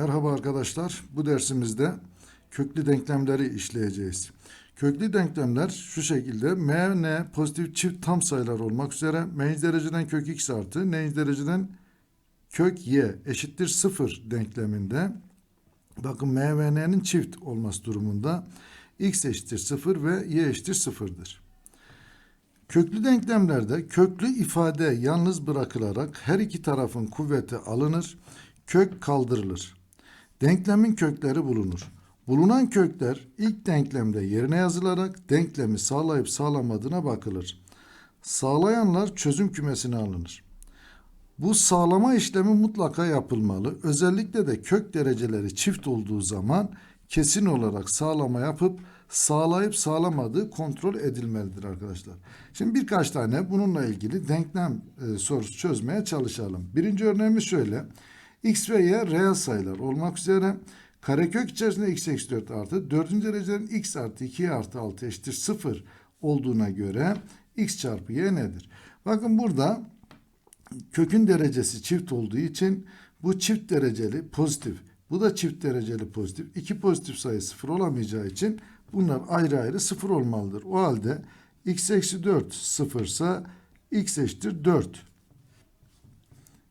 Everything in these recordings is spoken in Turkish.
Merhaba arkadaşlar. Bu dersimizde köklü denklemleri işleyeceğiz. Köklü denklemler şu şekilde m, n pozitif çift tam sayılar olmak üzere m'inci dereceden kök x artı n'inci dereceden kök y eşittir 0 denkleminde bakın m ve n'nin çift olması durumunda x eşittir 0 ve y eşittir 0'dır. Köklü denklemlerde köklü ifade yalnız bırakılarak her iki tarafın kuvveti alınır, kök kaldırılır. Denklemin kökleri bulunur. Bulunan kökler ilk denklemde yerine yazılarak denklemi sağlayıp sağlamadığına bakılır. Sağlayanlar çözüm kümesine alınır. Bu sağlama işlemi mutlaka yapılmalı. Özellikle de kök dereceleri çift olduğu zaman kesin olarak sağlama yapıp sağlayıp sağlamadığı kontrol edilmelidir arkadaşlar. Şimdi birkaç tane bununla ilgili denklem e, sorusu çözmeye çalışalım. Birinci örneğimiz şöyle. X ve y reel sayılar olmak üzere karekök içerisinde x eksi 4 artı 4. dereceden x artı 2 artı 6 eşittir 0 olduğuna göre x çarpı y nedir? Bakın burada kökün derecesi çift olduğu için bu çift dereceli pozitif. Bu da çift dereceli pozitif. İki pozitif sayı sıfır olamayacağı için bunlar ayrı ayrı sıfır olmalıdır. O halde x eksi 4 sıfırsa x eşittir 4.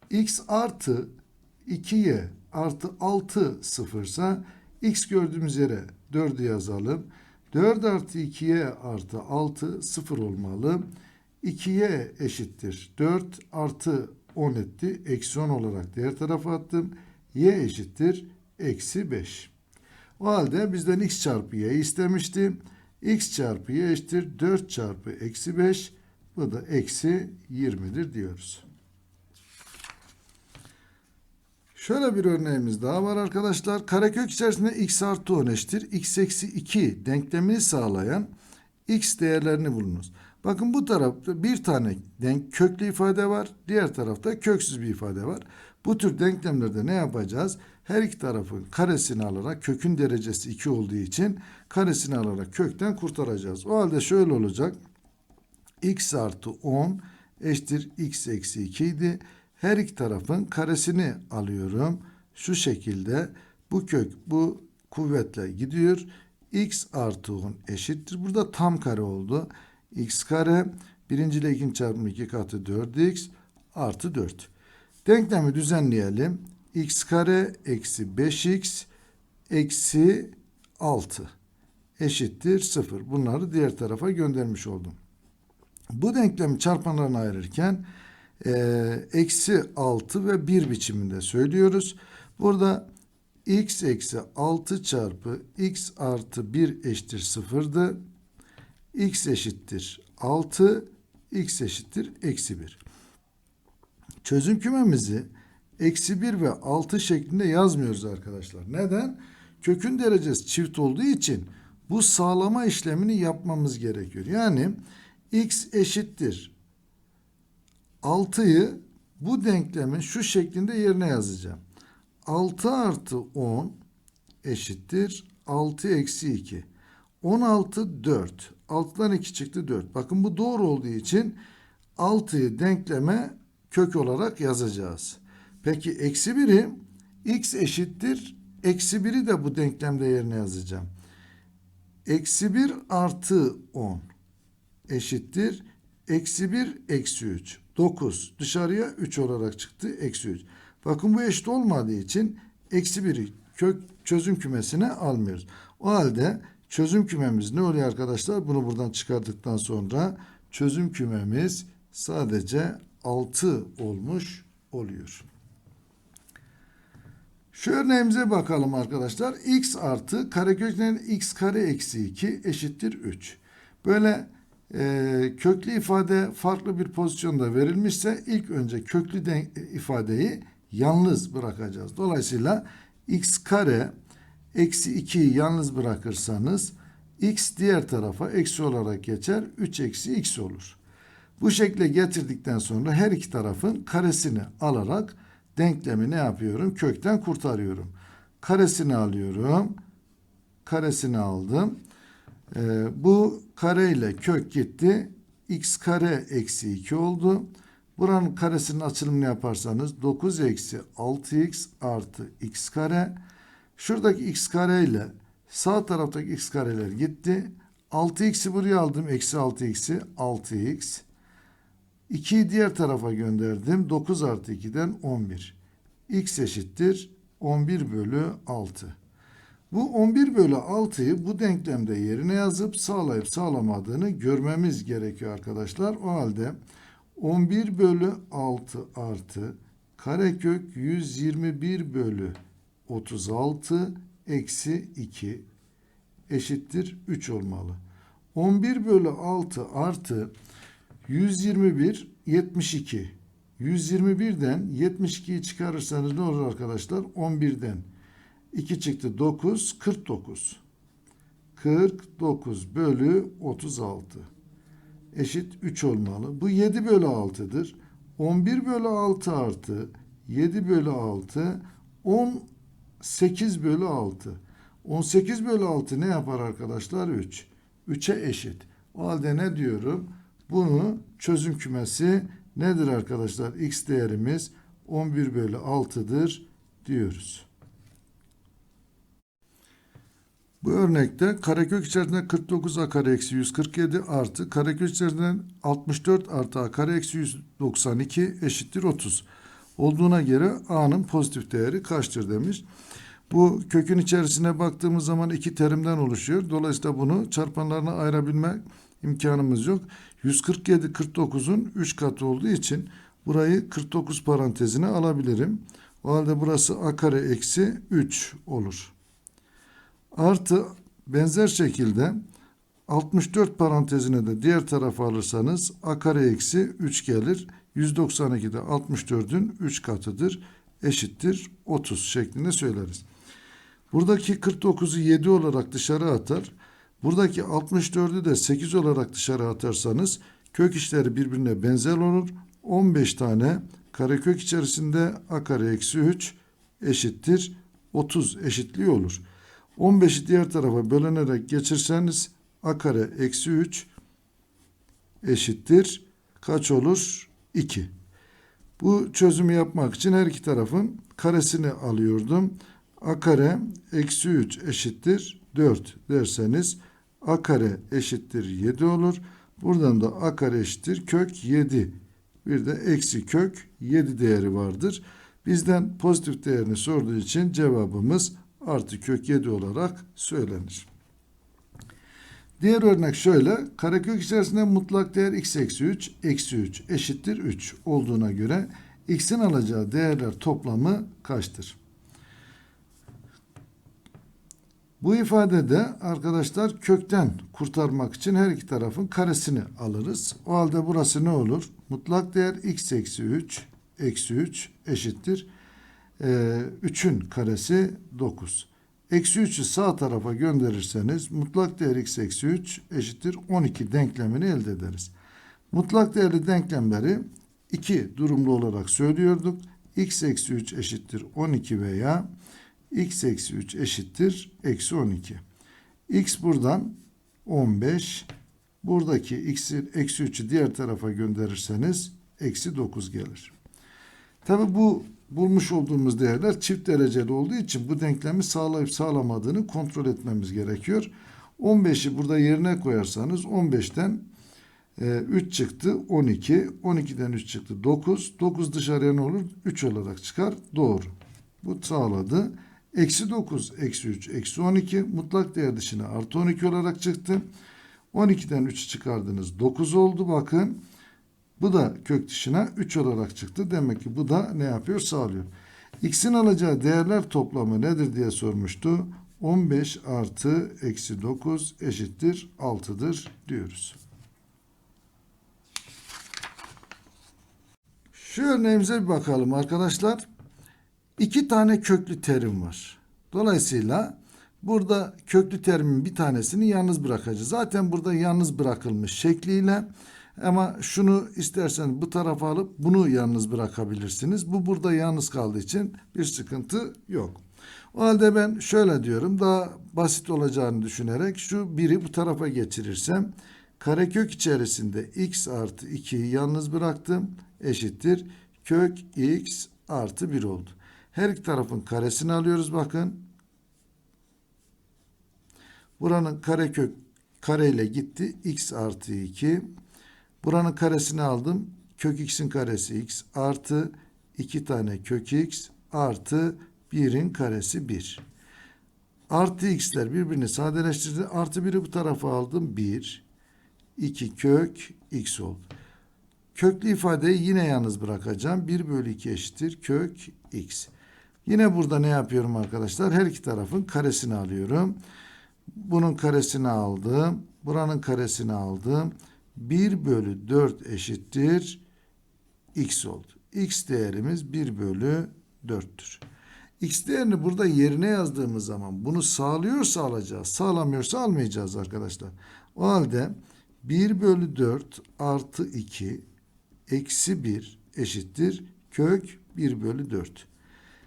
x artı 2y artı 6 sıfırsa x gördüğümüz yere 4'ü yazalım. 4 artı 2y artı 6 sıfır olmalı. 2y eşittir 4 artı 10 etti. Eksi 10 olarak diğer tarafa attım. y eşittir eksi 5. O halde bizden x çarpı y istemişti. x çarpı y eşittir 4 çarpı eksi 5. Bu da eksi 20'dir diyoruz. Şöyle bir örneğimiz daha var arkadaşlar. Karekök içerisinde x artı 10 eşittir. x eksi 2 denklemini sağlayan x değerlerini bulunuz. Bakın bu tarafta bir tane denk köklü ifade var. Diğer tarafta köksüz bir ifade var. Bu tür denklemlerde ne yapacağız? Her iki tarafın karesini alarak kökün derecesi 2 olduğu için karesini alarak kökten kurtaracağız. O halde şöyle olacak. x artı 10 eşittir x eksi 2 idi. Her iki tarafın karesini alıyorum. Şu şekilde bu kök bu kuvvetle gidiyor. x artı 10 eşittir. Burada tam kare oldu. x kare birinci ile ikinci çarpımı 2 katı 4x artı 4. Denklemi düzenleyelim. x kare eksi 5x eksi 6 eşittir 0. Bunları diğer tarafa göndermiş oldum. Bu denklemi çarpanlarına ayırırken eksi 6 ve 1 biçiminde söylüyoruz. Burada x eksi 6 çarpı x artı 1 eşittir 0'dı. x eşittir 6, x eşittir eksi 1. Çözüm kümemizi eksi 1 ve 6 şeklinde yazmıyoruz arkadaşlar. Neden? Kökün derecesi çift olduğu için bu sağlama işlemini yapmamız gerekiyor. Yani x eşittir 6'yı bu denklemin şu şeklinde yerine yazacağım. 6 artı 10 eşittir 6 eksi 2. 16 4. 6'dan 2 çıktı 4. Bakın bu doğru olduğu için 6'yı denkleme kök olarak yazacağız. Peki eksi 1'i x eşittir. Eksi 1'i de bu denklemde yerine yazacağım. Eksi 1 artı 10 eşittir. Eksi 1 eksi 3. 9 dışarıya 3 olarak çıktı. Eksi 3. Bakın bu eşit olmadığı için eksi 1'i kök çözüm kümesine almıyoruz. O halde çözüm kümemiz ne oluyor arkadaşlar? Bunu buradan çıkardıktan sonra çözüm kümemiz sadece 6 olmuş oluyor. Şu örneğimize bakalım arkadaşlar. x artı kareköklerin x kare eksi 2 eşittir 3. Böyle e, köklü ifade farklı bir pozisyonda verilmişse ilk önce köklü denk, ifadeyi yalnız bırakacağız. Dolayısıyla x kare eksi 2'yi yalnız bırakırsanız x diğer tarafa eksi olarak geçer. 3 eksi x olur. Bu şekle getirdikten sonra her iki tarafın karesini alarak denklemi ne yapıyorum? Kökten kurtarıyorum. Karesini alıyorum. Karesini aldım. Ee, bu kare ile kök gitti. x kare eksi 2 oldu. Buranın karesinin açılımını yaparsanız 9 eksi 6x artı x kare. Şuradaki x kare ile sağ taraftaki x kareler gitti. 6x'i buraya aldım. Eksi 6x'i 6x. 2'yi diğer tarafa gönderdim. 9 artı 2'den 11. x eşittir 11 bölü 6. Bu 11 bölü 6'yı bu denklemde yerine yazıp sağlayıp sağlamadığını görmemiz gerekiyor arkadaşlar. O halde 11 bölü 6 artı karekök 121 bölü 36 eksi 2 eşittir 3 olmalı. 11 bölü 6 artı 121 72. 121'den 72'yi çıkarırsanız ne olur arkadaşlar? 11'den 2 çıktı 9 49. 49 bölü 36 eşit 3 olmalı. Bu 7 bölü 6'dır. 11 bölü 6 artı 7 bölü 6 18 bölü 6. 18 bölü 6 ne yapar arkadaşlar? 3. 3'e eşit. O halde ne diyorum? Bunu çözüm kümesi nedir arkadaşlar? X değerimiz 11 bölü 6'dır diyoruz. Bu örnekte karekök içerisinde 49 a kare eksi 147 artı karekök içerisinde 64 artı a kare eksi 192 eşittir 30 olduğuna göre a'nın pozitif değeri kaçtır demiş. Bu kökün içerisine baktığımız zaman iki terimden oluşuyor. Dolayısıyla bunu çarpanlarına ayırabilme imkanımız yok. 147 49'un 3 katı olduğu için burayı 49 parantezine alabilirim. O halde burası a kare eksi 3 olur. Artı benzer şekilde 64 parantezine de diğer tarafa alırsanız a kare eksi 3 gelir. 192 de 64'ün 3 katıdır. Eşittir 30 şeklinde söyleriz. Buradaki 49'u 7 olarak dışarı atar. Buradaki 64'ü de 8 olarak dışarı atarsanız kök işleri birbirine benzer olur. 15 tane karekök içerisinde a kare eksi 3 eşittir 30 eşitliği olur. 15'i diğer tarafa bölenerek geçirseniz a kare eksi 3 eşittir. Kaç olur? 2. Bu çözümü yapmak için her iki tarafın karesini alıyordum. a kare eksi 3 eşittir 4 derseniz a kare eşittir 7 olur. Buradan da a kare eşittir kök 7. Bir de eksi kök 7 değeri vardır. Bizden pozitif değerini sorduğu için cevabımız artı kök 7 olarak söylenir. Diğer örnek şöyle. Karekök içerisinde mutlak değer x eksi 3 eksi 3 eşittir 3 olduğuna göre x'in alacağı değerler toplamı kaçtır? Bu ifadede arkadaşlar kökten kurtarmak için her iki tarafın karesini alırız. O halde burası ne olur? Mutlak değer x eksi 3 eksi 3 eşittir. Ee, 3'ün karesi 9. Eksi 3'ü sağ tarafa gönderirseniz mutlak değer x eksi 3 eşittir 12 denklemini elde ederiz. Mutlak değerli denklemleri iki durumlu olarak söylüyorduk. x eksi 3 eşittir 12 veya x eksi 3 eşittir eksi 12. x buradan 15. Buradaki x'in eksi 3'ü diğer tarafa gönderirseniz eksi 9 gelir. Tabi bu bulmuş olduğumuz değerler çift dereceli olduğu için bu denklemi sağlayıp sağlamadığını kontrol etmemiz gerekiyor. 15'i burada yerine koyarsanız 15'ten 3 e, çıktı 12. 12'den 3 çıktı 9. 9 dışarıya ne olur? 3 olarak çıkar. Doğru. Bu sağladı. Eksi 9, eksi 3, eksi 12 mutlak değer dışına artı 12 olarak çıktı. 12'den 3'ü çıkardınız 9 oldu bakın. Bu da kök dışına 3 olarak çıktı. Demek ki bu da ne yapıyor? Sağlıyor. X'in alacağı değerler toplamı nedir diye sormuştu. 15 artı eksi 9 eşittir 6'dır diyoruz. Şu örneğimize bir bakalım arkadaşlar. İki tane köklü terim var. Dolayısıyla burada köklü terimin bir tanesini yalnız bırakacağız. Zaten burada yalnız bırakılmış şekliyle ama şunu isterseniz bu tarafa alıp bunu yalnız bırakabilirsiniz. Bu burada yalnız kaldığı için bir sıkıntı yok. O halde ben şöyle diyorum daha basit olacağını düşünerek şu biri bu tarafa geçirirsem Karekök içerisinde x artı 2'yi yalnız bıraktım. Eşittir. Kök x artı 1 oldu. Her iki tarafın karesini alıyoruz bakın. Buranın karekök kareyle gitti. x artı 2. Buranın karesini aldım. Kök x'in karesi x artı 2 tane kök x artı 1'in karesi 1. Artı x'ler birbirini sadeleştirdi. Artı 1'i bu tarafa aldım. 1. 2 kök x oldu. Köklü ifadeyi yine yalnız bırakacağım. 1 bölü 2 eşittir kök x. Yine burada ne yapıyorum arkadaşlar? Her iki tarafın karesini alıyorum. Bunun karesini aldım. Buranın karesini aldım. 1 bölü 4 eşittir x oldu. x değerimiz 1 bölü 4'tür. X değerini burada yerine yazdığımız zaman bunu sağlıyorsa alacağız. Sağlamıyorsa almayacağız arkadaşlar. O halde 1 bölü 4 artı 2 eksi 1 eşittir kök 1 bölü 4.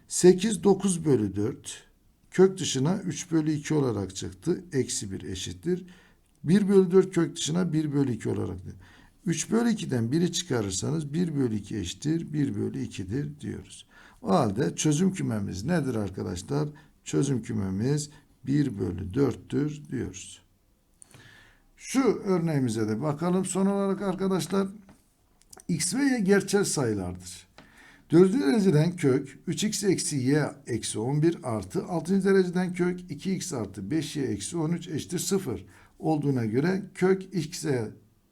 8 9 bölü 4 kök dışına 3 bölü 2 olarak çıktı. Eksi 1 eşittir. 1 bölü 4 kök dışına 1 bölü 2 olarak. 3 bölü 2'den 1'i çıkarırsanız 1 bölü 2 eşittir. 1 bölü 2'dir diyoruz. O halde çözüm kümemiz nedir arkadaşlar? Çözüm kümemiz 1 bölü 4'tür diyoruz. Şu örneğimize de bakalım. Son olarak arkadaşlar x ve y gerçel sayılardır. Dördüncü dereceden kök 3x eksi y eksi 11 artı 6. dereceden kök 2x artı 5y eksi 13 eşittir 0 olduğuna göre kök x'e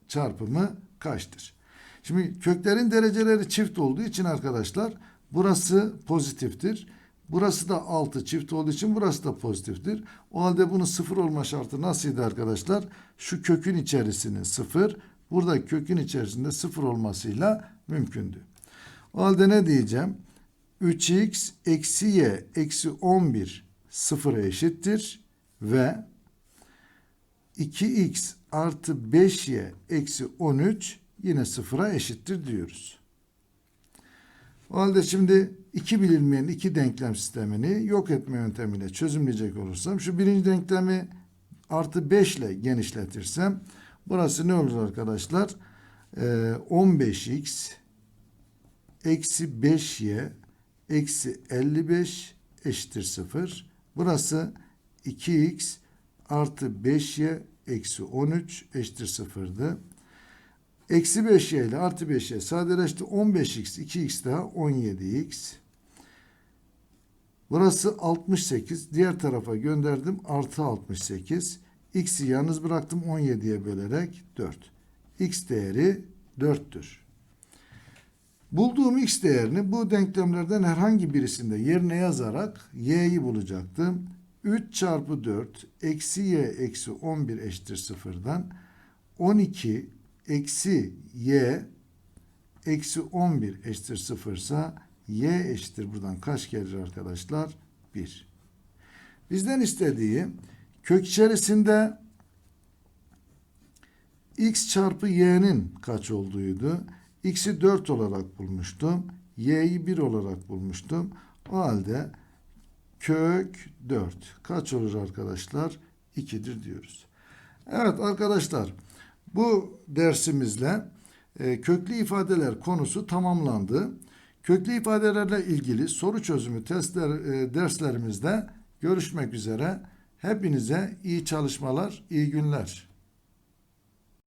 çarpımı kaçtır? Şimdi köklerin dereceleri çift olduğu için arkadaşlar burası pozitiftir. Burası da 6 çift olduğu için burası da pozitiftir. O halde bunun sıfır olma şartı nasıldı arkadaşlar? Şu kökün içerisinin sıfır, burada kökün içerisinde sıfır olmasıyla mümkündü. O halde ne diyeceğim? 3x eksi y eksi 11 sıfıra eşittir ve 2x artı 5y eksi 13 yine sıfıra eşittir diyoruz. O halde şimdi iki bilinmeyen iki denklem sistemini yok etme yöntemiyle çözümleyecek olursam şu birinci denklemi artı 5 ile genişletirsem burası ne olur arkadaşlar? Ee, 15x eksi 5y eksi 55 eşittir 0. Burası 2x artı 5y eksi 13 eşittir 0'dı. Eksi 5y ile artı 5y sadeleşti. 15x, 2x daha 17x. Burası 68. Diğer tarafa gönderdim. Artı 68. X'i yalnız bıraktım 17'ye bölerek 4. X değeri 4'tür. Bulduğum x değerini bu denklemlerden herhangi birisinde yerine yazarak y'yi bulacaktım. 3 çarpı 4 eksi y eksi 11 eşittir sıfırdan 12 eksi y eksi 11 eşittir sıfırsa y eşittir buradan kaç gelir arkadaşlar? 1. Bizden istediği kök içerisinde x çarpı y'nin kaç olduğuydu. x'i 4 olarak bulmuştum. y'yi 1 olarak bulmuştum. O halde kök 4 kaç olur arkadaşlar? 2'dir diyoruz. Evet arkadaşlar bu dersimizle e, köklü ifadeler konusu tamamlandı. Köklü ifadelerle ilgili soru çözümü testler e, derslerimizde görüşmek üzere. Hepinize iyi çalışmalar, iyi günler.